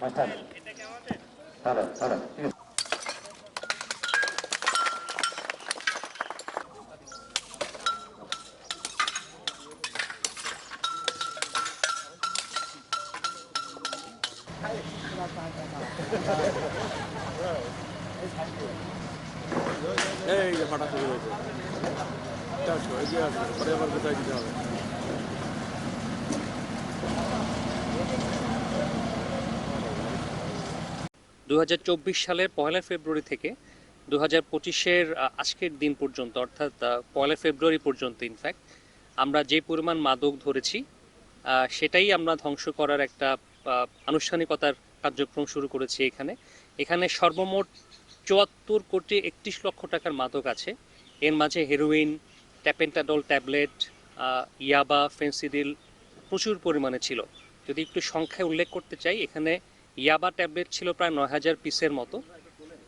Master চলো চলো ঠিক আছে। এই যে ফাটা শুরু হয়েছে আসো এগিয়ে আসো পরে আবার কোথায় দিতে হবে দু হাজার চব্বিশ সালের পয়লা ফেব্রুয়ারি থেকে দু হাজার পঁচিশের আজকের দিন পর্যন্ত, অর্থাৎ পয়লা ফেব্রুয়ারি পর্যন্ত ইনফ্যাক্ট আমরা যে পরিমাণ মাদক ধরেছি সেটাই আমরা ধ্বংস করার একটা আনুষ্ঠানিকতার কার্যক্রম শুরু করেছি এখানে। এখানে সর্বমোট চুয়াত্তর কোটি একত্রিশ লক্ষ টাকার মাদক আছে। এর মাঝে হেরোইন ট্যাপেন্টাডল ট্যাবলেট ইয়াবা ফেন্সিডিল প্রচুর পরিমাণে ছিল। যদি একটু সংখ্যায় উল্লেখ করতে চাই, এখানে ইয়াবা ট্যাবলেট ছিল প্রায় নয় হাজার পিসের মতো।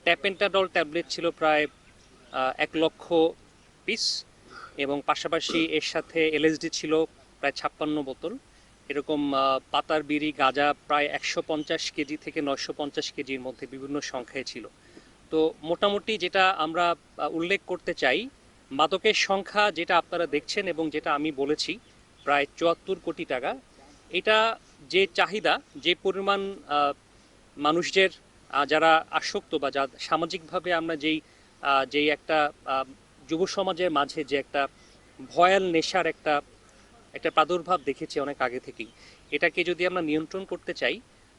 ট্যাপেন্টাডল ট্যাবলেট ছিল প্রায় এক লক্ষ পিস এবং পাশাপাশি এর সাথে এলএসডি ছিল প্রায় ছাপ্পান্ন বোতল। এরকম পাতার বিড়ি, গাঁজা প্রায় একশো পঞ্চাশ কেজি থেকে নয়শো পঞ্চাশ কেজির মধ্যে বিভিন্ন সংখ্যায় ছিল। তো মোটামুটি যেটা আমরা উল্লেখ করতে চাই, মাদকের সংখ্যা যেটা আপনারা দেখছেন এবং যেটা আমি বলেছি, প্রায় চুয়াত্তর কোটি টাকা। এটা যে চাহিদা, যে পরিমাণ মানুষদের যারা আসক্ত বা যা সামাজিকভাবে আমরা যেই যেই একটা যুব সমাজের মাঝে যে একটা ভয়াল নেশার একটা একটা প্রাদুর্ভাব দেখেছি অনেক আগে থেকেই। এটাকে যদি আমরা নিয়ন্ত্রণ করতে চাই,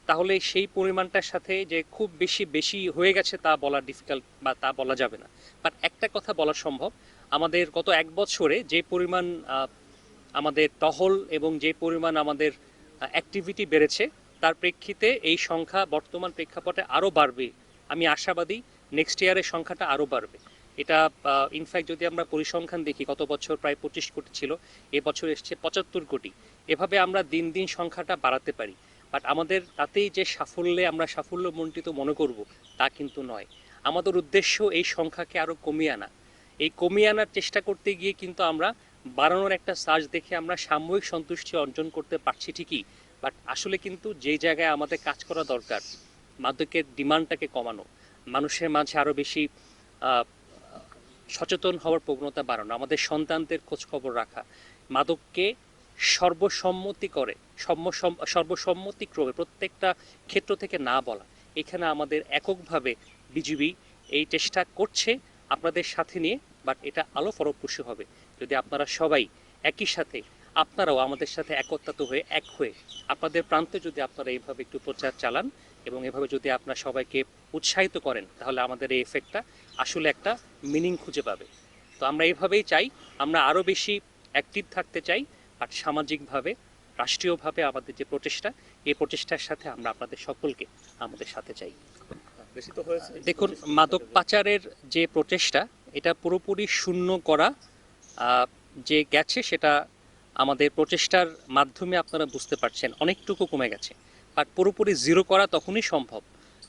তাহলে সেই পরিমাণটার সাথে যে খুব বেশি বেশি হয়ে গেছে তা বলা ডিফিকাল্ট বা তা বলা যাবে না। বাট একটা কথা বলা সম্ভব, আমাদের গত এক বছরে যে পরিমাণ আমাদের টহল এবং যে পরিমাণ আমাদের অ্যাক্টিভিটি বেড়েছে, তার প্রেক্ষিতে এই সংখ্যা বর্তমান প্রেক্ষাপটে আরও বাড়বে। আমি আশাবাদী নেক্সট ইয়ারের সংখ্যাটা আরও বাড়বে। এটা ইনফ্যাক্ট যদি আমরা পরিসংখ্যান দেখি, গত বছর প্রায় পঁচিশ কোটি ছিল এবছর এসছে পঁচাত্তর কোটি। এভাবে আমরা দিন দিন সংখ্যাটা বাড়াতে পারি। বাট আমাদের তাতেই যে সাফল্যে আমরা সাফল্যমণ্ডিত মনে করব, তা কিন্তু নয়। আমাদের উদ্দেশ্য এই সংখ্যাকে আরও কমিয়ে আনা। এই কমিয়ে আনার চেষ্টা করতে গিয়ে কিন্তু আমরা বাড়ানোর একটা সার্চ দেখে আমরা সাময়িক সন্তুষ্টি অর্জন করতে পারছি ঠিকই বাট আসলে কিন্তু যে জায়গায় আমাদের কাজ করা দরকার, মাদকের ডিমান্ডটাকে কমানো, মানুষের মাঝে আরও বেশি সচেতন হওয়ার প্রবণতা বাড়ানো, আমাদের সন্তানদের খোঁজখবর রাখা, মাদককে সর্বসম্মতি করে সম্ম- সর্বসম্মতিক্রমে প্রত্যেকটা ক্ষেত্র থেকে না বলা, এখানে আমাদের এককভাবে বিজিবি এই চেষ্টা করছে আপনাদের সাথে নিয়ে বাট এটা আলো ফলপ্রসূ হবে। যদি আপনারা সবাই একই সাথে আপনারাও আমাদের সাথে একত্রিত হয়ে এক হয়ে আপনাদের প্রান্তে যদি আপনারা এইভাবে একটু প্রচার চালান এবং এভাবে যদি আপনারা সবাইকে উৎসাহিত করেন তাহলে আমাদের এই এফেক্টটা আসলে একটা মিনিং খুঁজে পাবে। তো আমরা এইভাবেই চাই আমরা আরও বেশি অ্যাক্টিভ থাকতে চাই আর সামাজিকভাবে রাষ্ট্রীয়ভাবে আমাদের যে প্রচেষ্টা এই প্রচেষ্টার সাথে আমরা আপনাদের সকলকে আমাদের সাথে চাই। দেখুন মাদক পাচারের যে প্রচেষ্টা এটা পুরোপুরি শূন্য করা যে গেছে সেটা আমাদের প্রচেষ্টার মাধ্যমে আপনারা বুঝতে পারছেন। অনেকটুকু কমে গেছে। বাট পুরোপুরি জিরো করা তখনই সম্ভব,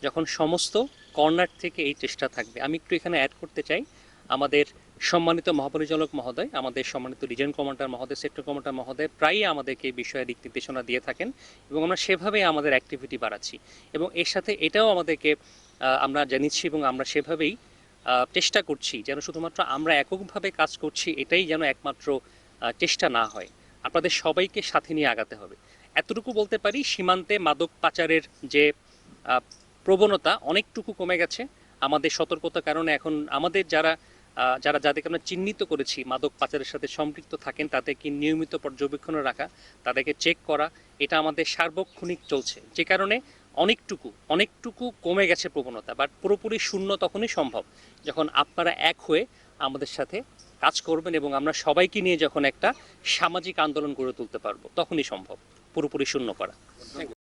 যখন সমস্ত কর্নার থেকে এই চেষ্টা থাকবে। আমি একটু এখানে অ্যাড করতে চাই। আমাদের সম্মানিত মহাপরিচালক মহোদয়, আমাদের সম্মানিত রিজন কমান্ডার মহোদয় সেক্টর কমান্ডার মহোদয় প্রায়ই আমাদেরকে এই বিষয়ে দিক নির্দেশনা দিয়ে থাকেন এবং আমরা সেভাবেই আমাদের অ্যাক্টিভিটি বাড়াচ্ছি। এবং এর সাথে এটাও আমাদেরকে আমরা জানিয়েছি এবং আমরা সেভাবেই চেষ্টা করছি যেন শুধুমাত্র আমরা এককভাবে কাজ করছি, এটাই যেন একমাত্র চেষ্টা না হয়। আপনাদের সবাইকে সাথে নিয়ে আগাতে হবে। এতটুকু বলতে পারি, সীমান্তে মাদক পাচারের যে প্রবণতা অনেকটুকু কমে গেছে। আমাদের সতর্কতার কারণে এখন আমাদের যারা যারা যাদেরকে আমরা চিহ্নিত করেছি মাদক পাচারের সাথে সম্পৃক্ত থাকেন, তাদেরকে নিয়মিত পর্যবেক্ষণে রাখা, তাদেরকে চেক করা, এটা আমাদের সার্বক্ষণিক চলছে। যে কারণে অনেকটুকু অনেকটুকু কমে গেছে প্রবণতা বাট পুরোপুরি শূন্য তখনই সম্ভব, যখন আপনারা এক হয়ে আমাদের সাথে কাজ করবেন এবং আমরা সবাইকে নিয়ে যখন একটা সামাজিক আন্দোলন গড়ে তুলতে পারব, তখনই সম্ভব, পুরোপুরি শূন্য করা।